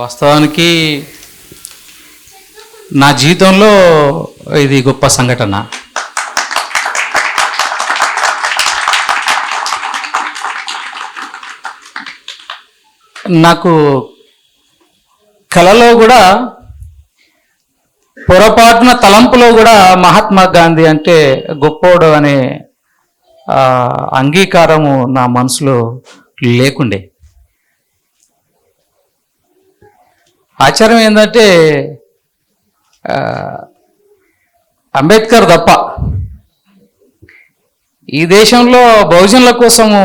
వాస్తవానికి నా జీవితంలో ఇది గొప్ప సంఘటన. నాకు కళలో కూడా పొరపాటున తలంపులో కూడా మహాత్మా గాంధీ అంటే గొప్పోడు అనే అంగీకారము నా మనసులో లేకుండే. ఆచారం ఏంటంటే అంబేద్కర్ తప్ప ఈ దేశంలో బహుజనుల కోసము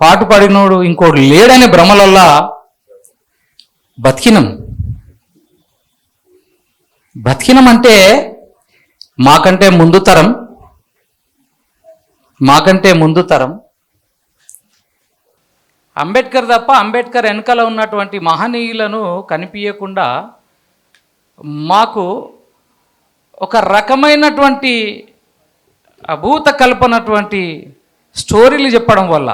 పాటు పడినోడు ఇంకోడు లేడనే భ్రమలల్లా బతికినం. బతికినం అంటే మాకంటే ముందు తరం మాకంటే ముందు తరం అంబేద్కర్ తప్ప అంబేద్కర్ వెనకాల ఉన్నటువంటి మహనీయులను కనిపించకుండా మాకు ఒక రకమైనటువంటి అభూత కల్పనటువంటి స్టోరీలు చెప్పడం వల్ల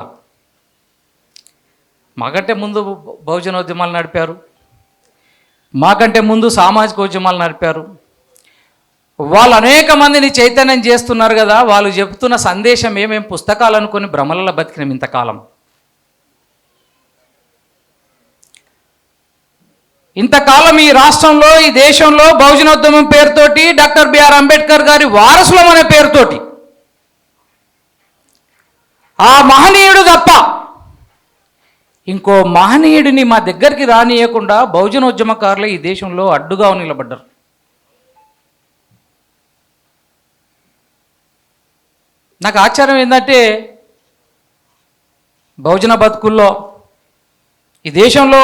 మాకంటే ముందు బహుజనోద్యమాలు నడిపారు మాకంటే ముందు సామాజిక ఉద్యమాలు నడిపారు. వాళ్ళు అనేక మందిని చైతన్యం చేస్తున్నారు కదా వాళ్ళు చెబుతున్న సందేశం ఏమేం పుస్తకాలు అనుకుని భ్రమలలో బతికినాం ఇంతకాలం. ఇంతకాలం ఈ రాష్ట్రంలో ఈ దేశంలో బహుజనోద్యమం పేరుతోటి డాక్టర్ బిఆర్ అంబేద్కర్ గారి వారసులం అనే పేరుతోటి. ఆ మహనీయుడు తప్ప ఇంకో మహనీయుడిని మా దగ్గరికి రానియకుండా బహుజనోద్యమకారులు ఈ దేశంలో అడ్డుగా నిలబడ్డారు. నాకు ఆశ్చర్యం ఏంటంటే బహుజన బతుకుల్లో ఈ దేశంలో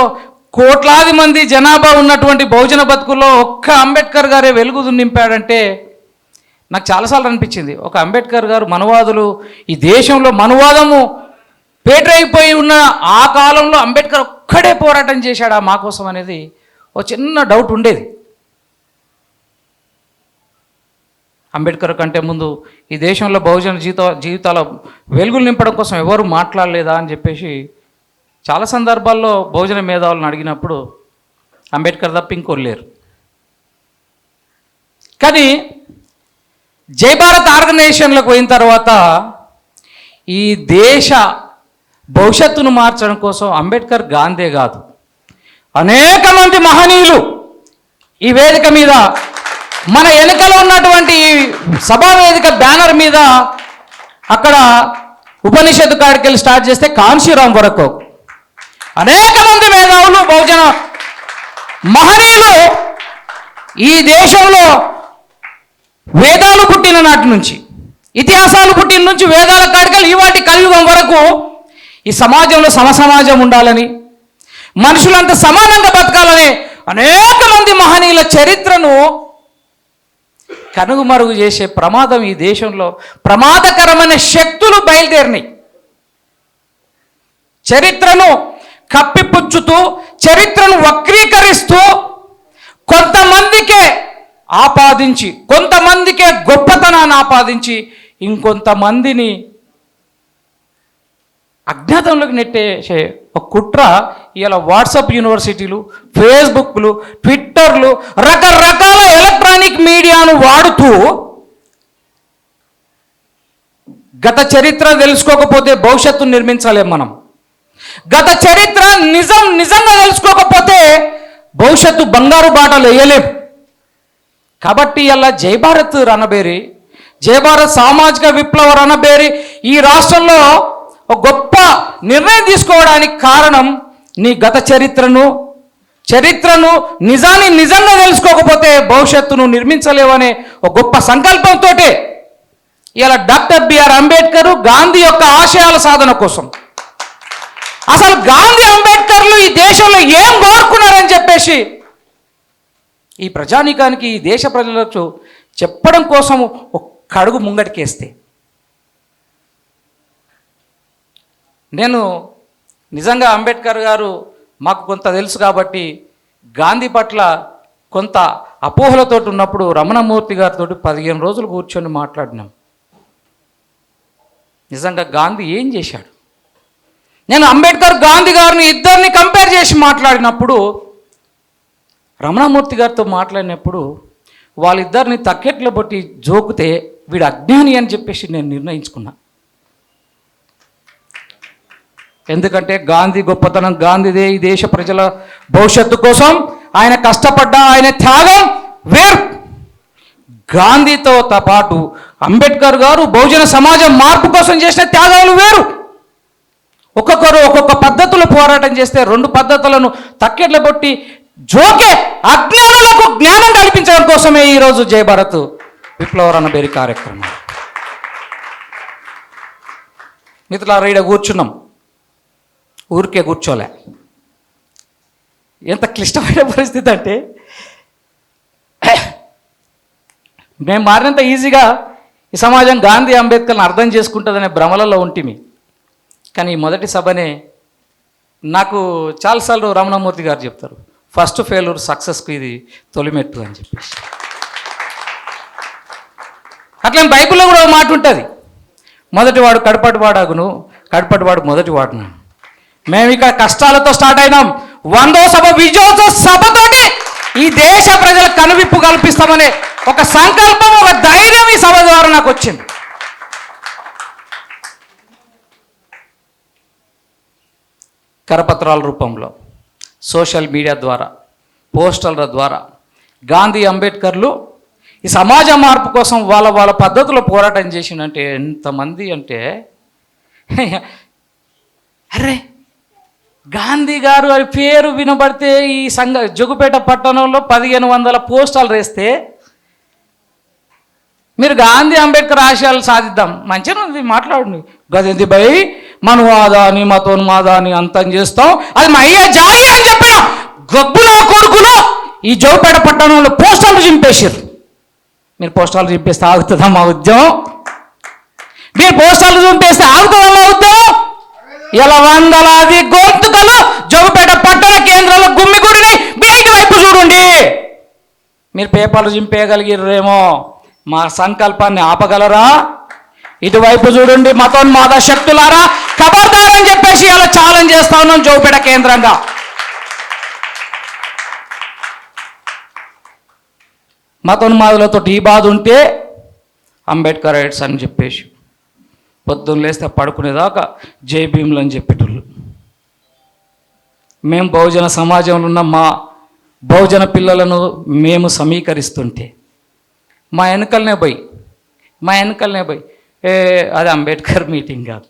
కోట్లాది మంది జనాభా ఉన్నటువంటి బహుజన బతుకుల్లో ఒక్క అంబేద్కర్ గారే వెలుగు నింపాడంటే నాకు చాలాసార్లు అనిపించింది. ఒక అంబేద్కర్ గారు మనువాదులు ఈ దేశంలో మనువాదము పేటైపోయి ఉన్న ఆ కాలంలో అంబేద్కర్ ఒక్కడే పోరాటం చేశాడా మా కోసం అనేది ఒక చిన్న డౌట్ ఉండేది. అంబేద్కర్ కంటే ముందు ఈ దేశంలో బహుజన జీవిత జీవితాల వెలుగులు నింపడం కోసం ఎవరు మాట్లాడలేదా అని చెప్పేసి చాలా సందర్భాల్లో భోజన మేధావులను అడిగినప్పుడు అంబేద్కర్ తప్ప ఇంకోరు లేరు. కానీ జై భారత్ ఆర్గనైజేషన్లకు పోయిన తర్వాత ఈ దేశ భవిష్యత్తును మార్చడం కోసం అంబేద్కర్ గాంధీ కాదు. అనేక మంది మహనీయులు ఈ వేదిక మీద మన వెనుకలో ఉన్నటువంటి ఈ సభా వేదిక బ్యానర్ మీద అక్కడ ఉపనిషత్తు కాడికెళ్ళి స్టార్ట్ చేస్తే కాంశీరాం వరకు. అనేక మంది మేధావులు బహుజన మహనీయులు ఈ దేశంలో వేదాలు పుట్టిన నాటి నుంచి ఇతిహాసాలు పుట్టిన నుంచి వేదాల కాడికలు ఇవాటి కలియుగం వరకు ఈ సమాజంలో సమసమాజం ఉండాలని మనుషులంతా సమానంగా బతకాలని అనేక మంది మహనీయుల చరిత్రను కనుగుమరుగు చేసే ప్రమాదం ఈ దేశంలో ప్రమాదకరమైన శక్తులు బయలుదేరినాయి. చరిత్రను కప్పిపుచ్చుతూ చరిత్రను వక్రీకరిస్తూ కొంతమందికే ఆపాదించి కొంతమందికే గొప్పతనాన్ని ఆపాదించి ఇంకొంతమందిని అజ్ఞాతంలోకి నెట్టేసే ఒక కుట్ర ఇలా వాట్సాప్ యూనివర్సిటీలు ఫేస్బుక్లు ట్విట్టర్లు రకరకాల ఎలక్ట్రానిక్ మీడియాను వాడుతూ గత చరిత్ర తెలుసుకోకపోతే భవిష్యత్తును నిర్మించలేం మనం. గత చరిత్ర నిజం నిజంగా తెలుసుకోకపోతే భవిష్యత్తు బంగారు బాటలు వేయలేం. కాబట్టి ఇలా జయభారత్ రణబేరి జయభారత్ సామాజిక విప్లవ రణబేరి ఈ రాష్ట్రంలో ఒక గొప్ప నిర్ణయం తీసుకోవడానికి కారణం నీ గత చరిత్రను చరిత్రను నిజాన్ని నిజంగా తెలుసుకోకపోతే భవిష్యత్తును నిర్మించలేవనే ఒక గొప్ప సంకల్పంతో ఇలా డాక్టర్ బిఆర్ అంబేద్కర్ గాంధీ యొక్క ఆశయాల సాధన కోసం అసలు గాంధీ అంబేద్కర్లు ఈ దేశంలో ఏం కోరుకున్నారని చెప్పేసి ఈ ప్రజానీకానికి ఈ దేశ ప్రజలకు చెప్పడం కోసం ఒక్క అడుగు ముంగటికేస్తే. నేను నిజంగా అంబేద్కర్ గారు మాకు కొంత తెలుసు కాబట్టి గాంధీ పట్ల కొంత అపోహలతో ఉన్నప్పుడు రమణమూర్తి గారితో పదిహేను రోజులు కూర్చొని మాట్లాడినాం. నిజంగా గాంధీ ఏం చేశాడు? నేను అంబేద్కర్ గాంధీ గారిని ఇద్దరిని కంపేర్ చేసి మాట్లాడినప్పుడు రమణమూర్తి గారితో మాట్లాడినప్పుడు వాళ్ళిద్దరిని తక్కెట్లు బట్టి జోకుతే వీడు అజ్ఞాని అని చెప్పేసి నేను నిర్ణయించుకున్నా. ఎందుకంటే గాంధీ గొప్పతనం గాంధీదే ఈ దేశ ప్రజల భవిష్యత్తు కోసం ఆయన కష్టపడ్డ ఆయన త్యాగం వేరు. గాంధీతో పాటు అంబేద్కర్ గారు బహుజన సమాజం మార్పు కోసం చేసిన త్యాగాలు వేరు. ఒక్కొక్కరు ఒక్కొక్క పద్ధతులు పోరాటం చేస్తే రెండు పద్ధతులను తక్కెట్ల బొట్టి జోకే అజ్ఞానులకు జ్ఞానం కల్పించడం కోసమే ఈరోజు జయభారత్ విప్లవ బేరి కార్యక్రమం. మిత్రులారా ఈడ కూర్చున్నాం. ఊరికే కూర్చోలే. ఎంత క్లిష్టమైన పరిస్థితి అంటే మేము మారినంత ఈజీగా ఈ సమాజం గాంధీ అంబేద్కర్ని అర్థం చేసుకుంటుందనే భ్రమలలో ఉంటిమి. కానీ ఈ మొదటి సభనే నాకు చాలాసార్లు రమణమూర్తి గారు చెప్తారు ఫస్ట్ ఫెయిల్యూర్ సక్సెస్కి ఇది తొలిమెట్టు అని చెప్పేసి. అట్లా బైబిల్లో కూడా ఒక మాట ఉంటుంది మొదటివాడు కడపటివాడగును కడపటివాడు మొదటివాడును మేము ఇక్కడ కష్టాలతో స్టార్ట్ అయినాం. వందో సభ విజయోత్సవ సభతోటి ఈ దేశ ప్రజలకు కనువిప్పు కల్పిస్తామనే ఒక సంకల్పం ఒక ధైర్యం ఈ సభ ద్వారా నాకు వచ్చింది. కరపత్రాల రూపంలో సోషల్ మీడియా ద్వారా పోస్టర్ల ద్వారా గాంధీ అంబేద్కర్లు ఈ సమాజ మార్పు కోసం వాళ్ళ వాళ్ళ పద్ధతిలో పోరాటం చేసిందంటే ఎంతమంది అంటే అరే గాంధీ గారు అని పేరు వినబడితే ఈ సంఘ జగుపేట పట్టణంలో పదిహేను వందల పోస్టాలు వేస్తే మీరు గాంధీ అంబేద్కర్ ఆశయాలు సాధిద్దాం. మంచిగా ఉంది మాట్లాడండి. గదేంది భయ్? మనువాదా అని మతోన్మాదా మాదాని అంతం చేస్తాం. అది మా అయ్యా జాయి అని చెప్పిన గబ్బుల కొడుకులు ఈ జోపేట పట్టణంలో పోస్టాలు చింపేశారు మీరు పోస్టాలు చింపేస్తే ఆగుతుందా మా ఉద్యమం? మీరు పోస్టాలు చింపేస్తే ఆగుతుందా మా ఉద్యమం? ఇలా వందలాది గొంతుకలు జోపేట పట్టణ కేంద్రంలో గుమ్మిగుడిని బయటి వైపు చూడండి. మీరు పేపర్లు చింపేయగలిగారేమో మా సంకల్పాన్ని ఆపగలరా? ఇటువైపు చూడండి మతోన్మాద శక్తులారా? కబర్దారని చెప్పేసి ఇలా ఛాలెంజ్ చేస్తా ఉన్నాం జోగుపేట కేంద్రంగా. మతోన్మాదులతో ఈ బాధ ఉంటే అంబేద్కర్ రైట్స్ అని చెప్పేసి. పొద్దున్న లేస్తే పడుకునేదాకా జై భీములు అని చెప్పేటోళ్ళు. మేము బహుజన సమాజంలో ఉన్న మా బహుజన పిల్లలను మేము సమీకరిస్తుంటే. మా వెనకలనే పోయి మా వెనకలనే పోయి ఏ అది అంబేద్కర్ మీటింగ్ కాదు.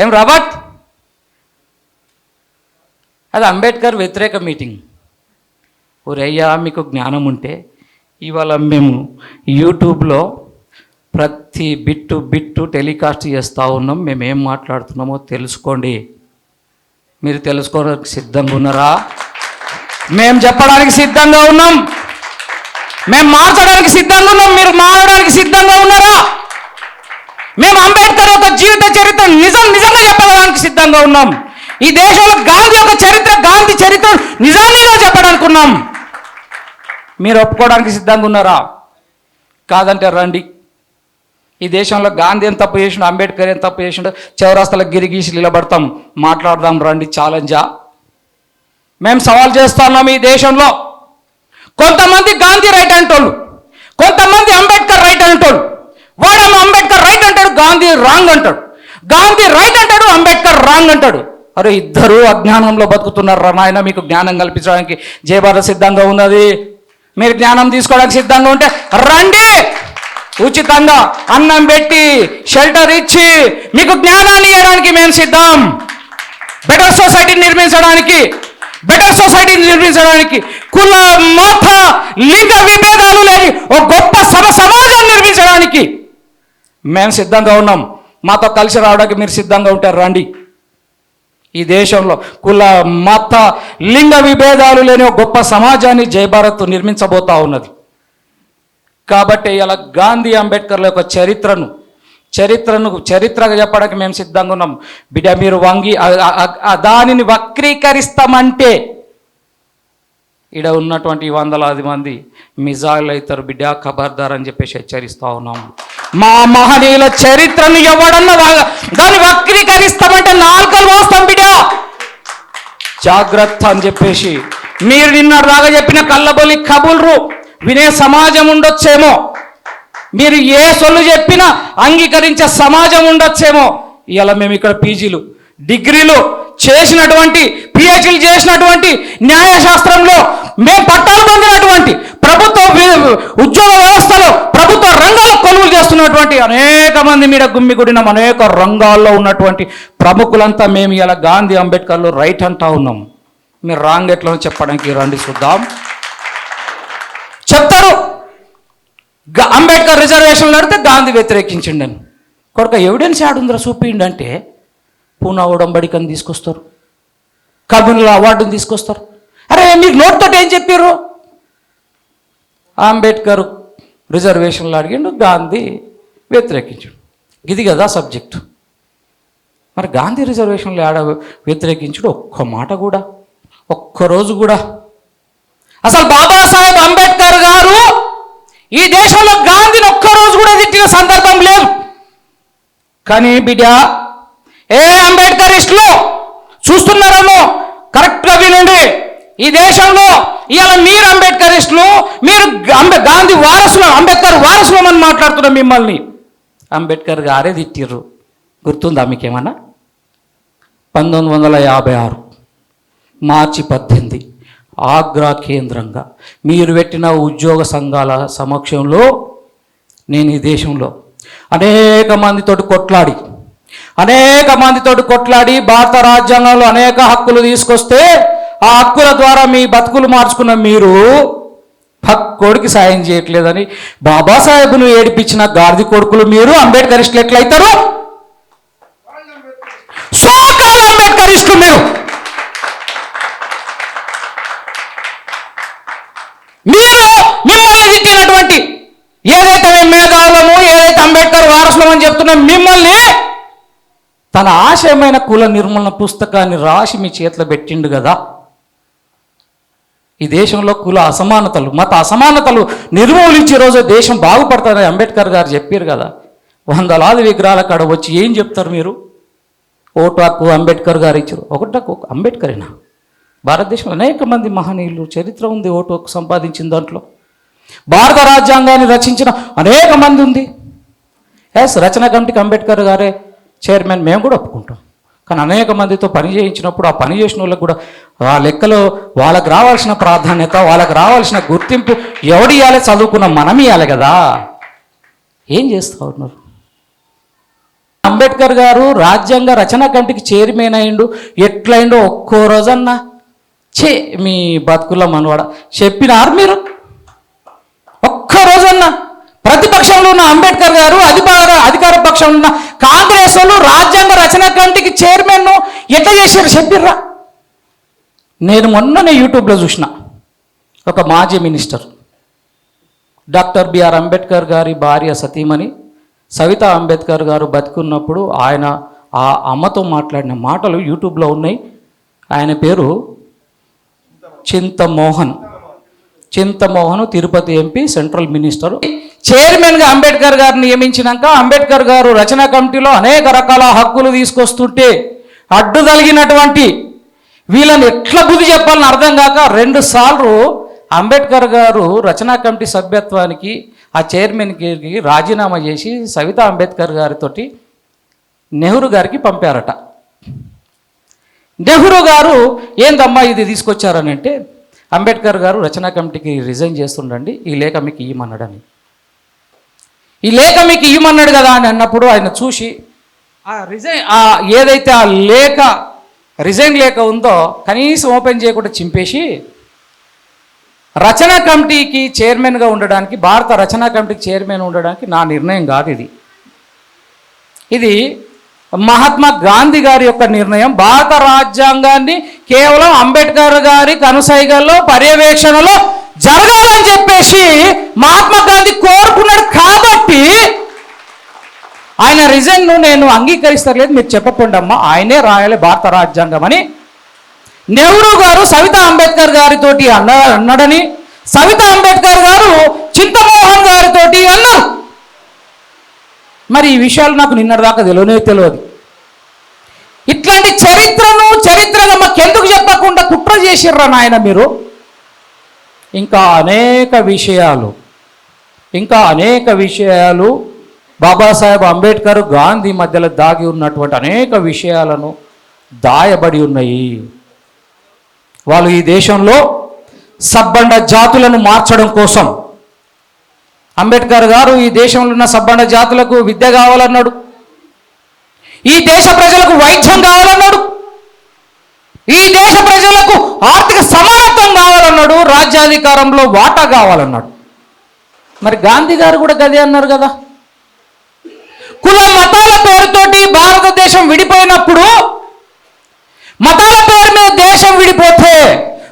ఏం రాబర్ట్ అది అంబేద్కర్ వ్యతిరేక మీటింగ్. ఒరయ్యా మీకు జ్ఞానం ఉంటే ఇవాళ మేము యూట్యూబ్లో ప్రతి బిట్టు బిట్టు టెలికాస్ట్ చేస్తూ ఉన్నాం. మేము ఏం మాట్లాడుతున్నామో తెలుసుకోండి. మీరు తెలుసుకోవడానికి సిద్ధంగా ఉన్నారా? మేము చెప్పడానికి సిద్ధంగా ఉన్నాం. మేము మార్చడానికి సిద్ధంగా ఉన్నాం. మీరు మారడానికి సిద్ధంగా ఉన్నారా? మేము అంబేద్కర్ యొక్క జీవిత చరిత్ర నిజం నిజంగా చెప్పడానికి సిద్ధంగా ఉన్నాం. ఈ దేశంలో గాంధీ యొక్క చరిత్ర గాంధీ చరిత్ర నిజానిగా చెప్పడానికి ఉన్నాం మీరు ఒప్పుకోవడానికి సిద్ధంగా ఉన్నారా? కాదంటే రండి. ఈ దేశంలో గాంధీ ఏం తప్పు చేసిండు అంబేద్కర్ ఏం తప్పు చేసిండు చౌరాస్తల గిరిగీసి నిలబడతాం. మాట్లాడదాం రండి ఛాలెంజా మేము సవాల్ చేస్తున్నాం ఈ దేశంలో. కొంతమంది గాంధీ రైట్ అంటోళ్ళు కొంతమంది అంబేద్కర్ రైట్ అంటోళ్ళు. వాడేమో అంబేద్కర్ రైట్ అంటాడు గాంధీ రాంగ్ అంటాడు. గాంధీ రైట్ అంటాడు అంబేద్కర్ రాంగ్ అంటాడు. అరే ఇద్దరు అజ్ఞానంలో బతుకుతున్నారు రా నాయన? మీకు జ్ఞానం కల్పించడానికి జయభారత్ సిద్ధంగా ఉన్నది. మీరు జ్ఞానం తీసుకోవడానికి సిద్ధంగా ఉంటే రండి. ఉచితంగా అన్నం పెట్టి షెల్టర్ ఇచ్చి మీకు జ్ఞానాన్ని ఇవ్వడానికి మేము సిద్ధం. బెటర్ సొసైటీని నిర్మించడానికి బెటర్ సొసైటీని నిర్మించడానికి కుల మత లింగ విభేదాలు లేని ఒక గొప్ప సమ సమాజాన్ని నిర్మించడానికి మేము సిద్ధంగా ఉన్నాం. మాతో కలిసి రావడానికి మీరు సిద్ధంగా ఉంటారు రండి. ఈ దేశంలో కుల మత లింగ విభేదాలు లేని ఒక గొప్ప సమాజాన్ని జయభారత్ నిర్మించబోతా ఉన్నది. కాబట్టి ఇలా గాంధీ అంబేద్కర్ల యొక్క చరిత్రను చరిత్రను చరిత్రగా చెప్పడానికి మేము సిద్ధంగా ఉన్నాం. బిడ్డ మీరు వంగి దానిని వక్రీకరిస్తామంటే ఈడ ఉన్నటువంటి వందలాది మంది మిజాయిల్ అవుతారు బిడ్డ ఖబర్దార్ అని చెప్పేసి హెచ్చరిస్తా ఉన్నాం మా మహనీయుల చరిత్రను ఎవడన్నా వా- దాన్ని వక్రీకరిస్తామంటే నాలుకలు వస్తాం బిడ్డ. జాగ్రత్త అని చెప్పేసి. మీరు నిన్న రాగా చెప్పిన కళ్ళబొలి కబుల్రు వినే సమాజం ఉండొచ్చేమో. మీరు ఏ సొల్లు చెప్పినా అంగీకరించే సమాజం ఉండొచ్చేమో. ఇలా మేము ఇక్కడ పీజీలు డిగ్రీలు చేసినటువంటి పిహెచ్లు చేసినటువంటి న్యాయశాస్త్రంలో మేము పట్టాలు పొందినటువంటి ప్రభుత్వ ఉద్యోగ వ్యవస్థలో ప్రభుత్వ రంగంలో కొనుగోలు చేస్తున్నటువంటి అనేక మంది మీద గుమ్మిగూడిన అనేక రంగాల్లో ఉన్నటువంటి ప్రముఖులంతా మేము ఇలా గాంధీ అంబేద్కర్లు రైట్ అంటా ఉన్నాం. మీరు రాంగ్ ఎట్లా చెప్పడానికి రండి చూద్దాం. చెప్తారు. అంబేద్కర్ రిజర్వేషన్లు అడితే గాంధీ వ్యతిరేకించండి అని కొడుక ఎవిడెన్స్ ఆడుందిరా చూపిండి అంటే పూనా ఉడంబడికని తీసుకొస్తారు. కమ్యూనల్ అవార్డుని తీసుకొస్తారు. అరే మీకు నోట్తో ఏం చెప్పారు అంబేద్కర్ రిజర్వేషన్లు అడిగిండు గాంధీ వ్యతిరేకించాడు. ఇది కదా సబ్జెక్ట్. మరి గాంధీ రిజర్వేషన్లు ఆడ వ్యతిరేకించుడు? ఒక్క మాట కూడా ఒక్కరోజు కూడా. అసలు బాబాసాహెబ్ అంబేద్కర్ గారు ఈ దేశంలో గాంధీని ఒక్కరోజు కూడా తిట్టిన సందర్భం లేదు. కానీ బిడ్డ ఏ అంబేద్కరిస్టులు చూస్తున్నారేమో? కరెక్ట్గా వినండి. ఈ దేశంలో ఇవాళ మీరు అంబేద్కరిస్టులు మీరు అంబే గాంధీ వారసులు అంబేద్కర్ వారసులం అని మాట్లాడుతున్నాం మిమ్మల్ని. అంబేద్కర్ గారే తిట్టిర్రు. గుర్తుందా మీకేమన్నా? పంతొమ్మిది వందల యాభై ఆరు మార్చి పద్దెనిమిది ఆగ్రా కేంద్రంగా మీరు పెట్టిన ఉద్యోగ సంఘాల సమక్షంలో నేను ఈ దేశంలో అనేక మందితోటి కొట్లాడి అనేక మందితోటి కొట్లాడి భారత రాజ్యాంగంలో అనేక హక్కులు తీసుకొస్తే ఆ హక్కుల ద్వారా మీ బతుకులు మార్చుకున్న మీరు కొడుకు సాయం చేయట్లేదని బాబాసాహెబ్ను ఏడిపించిన గార్ది కొడుకులు మీరు అంబేద్కరిస్టులు ఎట్లయితారు? సోకాల అంబేద్కరిస్టులు మీరు. మీరు మిమ్మల్ని తిట్టినటువంటి ఏదైతే మేము మేధావులము ఏదైతే అంబేద్కర్ వారసులం అని చెప్తున్నాం మిమ్మల్ని తన ఆశయమైన కుల నిర్మూలన పుస్తకాన్ని రాసి మీ చేతిలో పెట్టిండు కదా. ఈ దేశంలో కుల అసమానతలు మత అసమానతలు నిర్మూలించే రోజు దేశం బాగుపడతారని అంబేద్కర్ గారు చెప్పారు కదా. వందలాది విగ్రహాల కాడ వచ్చి ఏం చెప్తారు మీరు? ఓటు హక్కు అంబేద్కర్ గారు ఇచ్చారు. ఒకటి హక్కు అంబేద్కరేనా? భారతదేశంలో అనేక మంది మహనీయులు చరిత్ర ఉంది ఓటు హక్కు సంపాదించిన దాంట్లో. భారత రాజ్యాంగాన్ని రచించిన అనేక మంది ఉంది. ఎస్ రచన కమిటీకి అంబేద్కర్ గారే చైర్మన్ మేము కూడా ఒప్పుకుంటాం. కానీ అనేక మందితో పని చేయించినప్పుడు ఆ పని చేసిన వాళ్ళకు కూడా ఆ లెక్కలో వాళ్ళకి రావాల్సిన ప్రాధాన్యత వాళ్ళకి రావాల్సిన గుర్తింపు ఎవడు ఇవ్వాలి చదువుకున్న మనం ఇవ్వాలి కదా. ఏం చేస్తూ ఉన్నారు? అంబేద్కర్ గారు రాజ్యాంగ రచన కంటికి చైర్మన్ అయిండు. ఎట్లయిండో ఒక్కో రోజన్నా. చే మీ బతుకుల మనవాడ. చెప్పినారు మీరు? ఒక్క రోజన్నా. ప్రతిపక్షంలో ఉన్న అంబేద్కర్ గారు అధికార అధికార పక్షంలో ఉన్న కాంగ్రెస్ వాళ్ళు రాజ్యాంగ రచన కమిటీకి చైర్మన్ ఎట్లా చేశారు చెప్పిర్రా? నేను మొన్ననే యూట్యూబ్లో చూసిన ఒక మాజీ మినిస్టర్ డాక్టర్ బిఆర్ అంబేద్కర్ గారి భార్య సతీమణి సవితా అంబేద్కర్ గారు బతికున్నప్పుడు ఆయన ఆ అమ్మతో మాట్లాడిన మాటలు యూట్యూబ్లో ఉన్నాయి. ఆయన పేరు Chintamohan. Chintamohan Tirupati MP central minister. చైర్మన్గా అంబేద్కర్ గారిని నియమించినాక అంబేద్కర్ గారు రచనా కమిటీలో అనేక రకాల హక్కులు తీసుకొస్తుంటే అడ్డు తగిలినటువంటి వీళ్ళని ఎట్లా బుద్ధి చెప్పాలని అర్థం కాక రెండు సార్లు అంబేద్కర్ గారు రచనా కమిటీ సభ్యత్వానికి ఆ చైర్మన్కి రాజీనామా చేసి సవితా అంబేద్కర్ గారితోటి నెహ్రూ గారికి పంపారట. నెహ్రూ గారు ఏందమ్మా ఇది తీసుకొచ్చారని అంటే అంబేద్కర్ గారు రచనా కమిటీకి రిజైన్ చేస్తుండండి ఈ లేఖ మీకు ఇవ్వమన్నాడని ఈ లేఖ మీకు ఇవ్వమన్నాడు కదా అని అన్నప్పుడు ఆయన చూసి ఆ రిజైన్ ఆ ఏదైతే ఆ లేఖ రిజైన్ లేఖ ఉందో కనీసం ఓపెన్ చేయకుండా చింపేసి రచనా కమిటీకి చైర్మన్గా ఉండడానికి భారత రచనా కమిటీకి చైర్మన్ ఉండడానికి నా నిర్ణయం కాదు ఇది. ఇది మహాత్మా గాంధీ గారి యొక్క నిర్ణయం. భారత రాజ్యాంగాన్ని కేవలం అంబేద్కర్ గారి కనుసైగల్లో పర్యవేక్షణలో జరగాలని చెప్పేసి మహాత్మా గాంధీ కోరుకున్నాడు. కాబట్టి రీజన్ను నేను అంగీకరిస్తలేదు మీరు చెప్పకుండా అమ్మా ఆయనే రాయాలి భారత రాజ్యాంగం అని. నెహ్రూ గారు సవితా అంబేద్కర్ గారితోటి అన్న అన్నాడని సవితా అంబేద్కర్ గారు చింతమోహన్ గారితోటి అన్నారు. మరి ఈ విషయాలు నాకు నిన్నటిదాకా తెలియనే తెలియదు. ఇట్లాంటి చరిత్రను చరిత్రను మాకెందుకు చెప్పకుండా కుట్ర చేసిర్రా నాయన మీరు? ఇంకా అనేక విషయాలు ఇంకా అనేక విషయాలు బాబాసాహెబ్ అంబేద్కర్ గాంధీ మధ్యలో దాగి ఉన్నటువంటి అనేక విషయాలను దాయబడి ఉన్నాయి. వాళ్ళు ఈ దేశంలో సబ్బండ జాతులను మార్చడం కోసం అంబేద్కర్ గారు ఈ దేశంలో ఉన్న సబ్బండ జాతులకు విద్య కావాలన్నాడు. ఈ దేశ ప్రజలకు వైద్యం కావాలన్నాడు. ఈ దేశ ప్రజలకు ఆర్థిక సమానత్వం కావాలన్నాడు. రాజ్యాధికారంలో వాటా కావాలన్నాడు. మరి గాంధీ గారు కూడా గదే అన్నారు కదా? కుల మతాల పేరుతోటి భారతదేశం విడిపోయినప్పుడు మతాల పేరు మీద దేశం విడిపోతే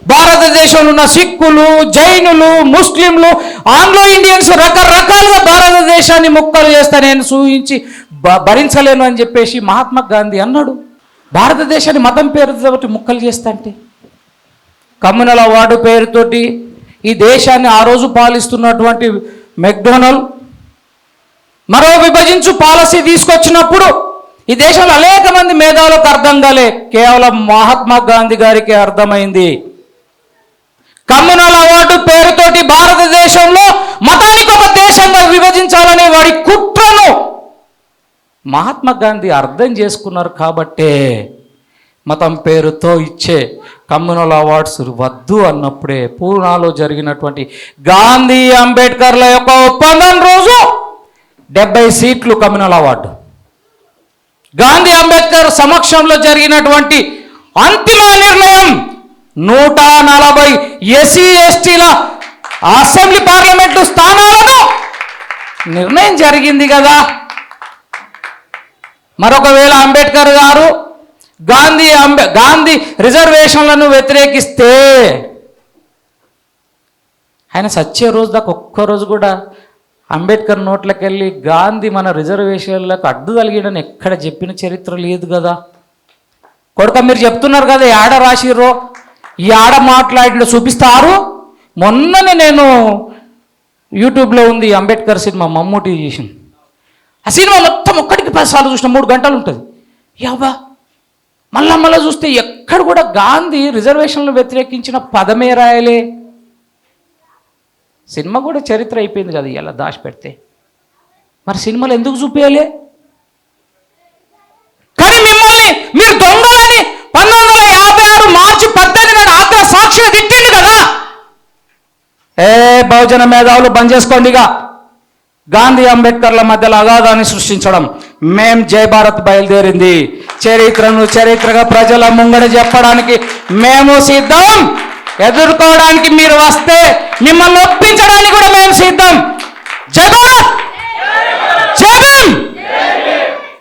భారతదేశంలో ఉన్న సిక్కులు జైనులు ముస్లింలు ఆంగ్లో ఇండియన్స్ రకరకాలుగా భారతదేశాన్ని ముక్కలు చేస్తా నేను సూహించి భ- భరించలేను అని చెప్పేసి మహాత్మా గాంధీ అన్నాడు. భారతదేశాన్ని మతం పేరుతోటి ముక్కలు చేస్తా అంటే? కమ్యూనల్ అవార్డు పేరుతోటి ఈ దేశాన్ని ఆ రోజు పాలిస్తున్నటువంటి మెక్డొనాల్డ్ మరో విభజించు పాలసీ తీసుకొచ్చినప్పుడు ఈ దేశంలో అనేక మంది మేధావులకు అర్థం కాలే. కేవలం మహాత్మా గాంధీ గారికి అర్థమైంది. కమ్యూనల్ అవార్డు పేరుతోటి భారతదేశంలో మతానికి ఒక దేశంగా విభజించాలనే వాడి కుట్రను మహాత్మా గాంధీ అర్థం చేసుకున్నారు కాబట్టే మతం పేరుతో ఇచ్చే కమ్యూనల్ అవార్డ్స్ వద్దు అన్నప్పుడే పూర్ణాలో జరిగినటువంటి గాంధీ అంబేద్కర్ల యొక్క ఒప్పందం రోజు డెబ్బై సీట్లు కమ్యూనల్ అవార్డు. గాంధీ అంబేద్కర్ సమక్షంలో జరిగినటువంటి అంతిమ నిర్ణయం నూట నలభై ఎస్సీ ఎస్టీల అసెంబ్లీ పార్లమెంటు స్థానాలను నిర్ణయం జరిగింది కదా. మరొకవేళ అంబేద్కర్ గారు గాంధీ అంబే గాంధీ రిజర్వేషన్లను వ్యతిరేకిస్తే ఆయన సచ్చే రోజు దాకా ఒక్కరోజు కూడా అంబేద్కర్ నోట్లకెళ్ళి గాంధీ మన రిజర్వేషన్లకు అడ్డు తగిలిడని ఎక్కడ చెప్పిన చరిత్ర లేదు కదా. కొడుక మీరు చెప్తున్నారు కదా ఆడ రాసిర్రో ఈ ఆడ మాట్లాడి చూపిస్తారు. మొన్ననే నేను యూట్యూబ్లో ఉంది అంబేద్కర్ సినిమా మమ్మూటి చేసింది. ఆ సినిమా మొత్తం ఒక్కడికి పదిసార్లు చూసిన మూడు గంటలు ఉంటుంది. యాబా మళ్ళా మళ్ళీ చూస్తే ఎక్కడ కూడా గాంధీ రిజర్వేషన్లు వ్యతిరేకించిన పదమే రాయలే. సినిమా కూడా చరిత్ర అయిపోయింది కదా ఇలా దాచిపెడితే. మరి సినిమాలు ఎందుకు చూపించాలి కానీ మిమ్మల్ని మీరు దొంగలని పంతొమ్మిది వందల యాభై ఆరు మార్చి పద్దెనిమిది నాడు సాక్షిగా తిట్టింది కదా? ఏ బహుజన మేధావులు బంద్ చేసుకోండిగా గాంధీ అంబేద్కర్ల మధ్యలో అగాధాన్ని సృష్టించడం మేం జై భారత్ బయలుదేరింది. చరిత్రను చరిత్రగా ప్రజల ముంగడ చెప్పడానికి మేము సిద్ధం. ఎదుర్కోవడానికి మీరు వస్తే మిమ్మల్ని ఒప్పించడానికి కూడా మేము సిద్ధం. జగన్ జగన్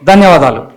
ధన్యవాదాలు.